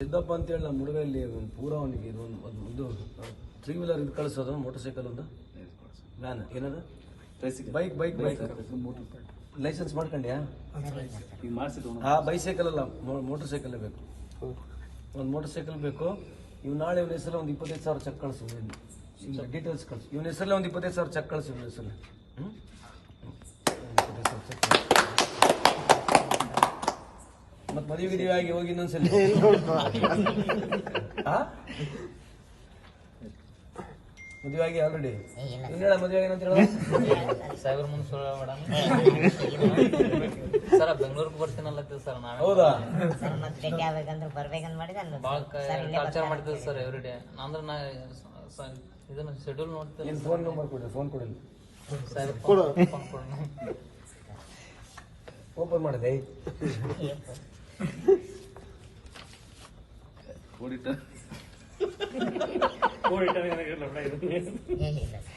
ಸಿದ್ದಪ್ಪ ಅಂತೇಳಿ ನಮ್ಮ ಹುಡುಗಲ್ಲಿ ಒಂದು ಪೂರ ಅವನಿಗೆ ಇದು ಒಂದು ಒಂದು ಇದು ತ್ರೀ ವೀಲರ್ ಇದು ಕಳಿಸೋದು ಮೋಟರ್ ಸೈಕಲ್ ಒಂದು. ವ್ಯಾನ್ ಏನದು? ಬೈಕ್ ಬೈಕ್ ಬೈಕ್ ಲೈಸೆನ್ಸ್ ಮಾಡ್ಕೊಂಡ್ಯಾ? ಹಾ ಬೈಸೈಕಲ್ ಅಲ್ಲ ಮೋಟರ್ ಸೈಕಲ್ ಬೇಕು. ಒಂದು ಮೋಟರ್ ಸೈಕಲ್ ಬೇಕು. ಇವ್ ನಾಳೆ ಇವನ ಹೆಸರಲ್ಲಿ ಒಂದು ಇಪ್ಪತ್ತೈದು ಸಾವಿರ ಚೆಕ್ ಕಳಿಸು ಡೀಟೇಲ್ಸ್ ಕಳಿಸು. ಇವನ ಹೆಸರಲ್ಲಿ ಒಂದು ಇಪ್ಪತ್ತೈದು ಸಾವಿರ ಚೆಕ್ ಕಳಿಸು ಇವನ ಹೆಸರಲ್ಲಿ. ಹ್ಞೂ ಇಪ್ಪತ್ತೈದು ಸಾವಿರ ಚೆಕ್ ಮತ್ತೆ ಮದುವೆ ಗಿದುವೆ ಆಗಿ ಹೋಗಿ ಇನ್ನೊಂದ್ಸಲಿ? ಮದುವೆ ಆಗಿ ಆಲ್ರೆಡಿ ಇನ್ನೇಳ ಮದುವೆ ಆಗಿ ಅಂತ ಹೇಳ. ಮುಂದೆ ಸುಳ್ಳು ಮೇಡಮ್ ಸರ್ ಬೆಂಗಳೂರಿಗೆ ಬರ್ತೀನಲ್ಲ ಸರ್ ನಾನು ಹೌದಾ? ಸರ್ ಮತ್ತೆ ಭೇಟಿ ಆಗ್ಬೇಕಂದ್ರೆ ಬರ್ಬೇಕಂತ ಮಾಡಿದೆ ಭಾಳ ಕಲ್ಚರ್. ಮಾಡ್ತೀವಿ ಸರ್ ಎವ್ರಿ ಡೇ ಅಂದ್ರೆ ನಾ ಇದನ್ನ ಶೆಡ್ಯೂಲ್ ನೋಡ್ತೀನಿ. ಫೋನ್ ನಂಬರ್ ಕೊಡಿ ಫೋನ್ ಕೊಡಿ. ಸರ್ ಫೋನ್ ಕೊಡಿ ಓಪನ್ ಮಾಡಿದೆ. ಏನಿಲ್ಲ ಅದು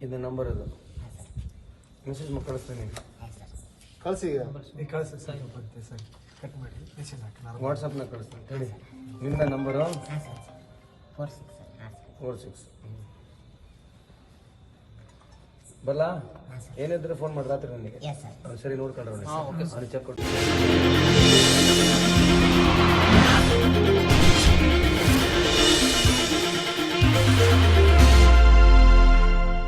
ಇದು ನಂಬರ್ ಇದು ಕಳಿಸಿ ಸರ್ ಮೆಸೇಜ್ ಮಾಡಿ ಕಳಿಸ್ತೀನಿ ಹಾಂ ಸರ್ ಮಾಡಿ ನಾನು ವಾಟ್ಸಪ್ನಾಗ ಕಳಿಸ್ತೀನಿ. ಹೇಳಿ. ನಿನ್ನ number sir. Four six four six ಬರಲ್ಲ ಏನಿದ್ರೆ ಫೋನ್ ಮಾಡಿ ರಾತ್ರಿ ನನಗೆ. ಸರ್ ನೋಡ್ಕೊಂಡ್ರೆ ಚೆಕ್ ಕೊಟ್ಟು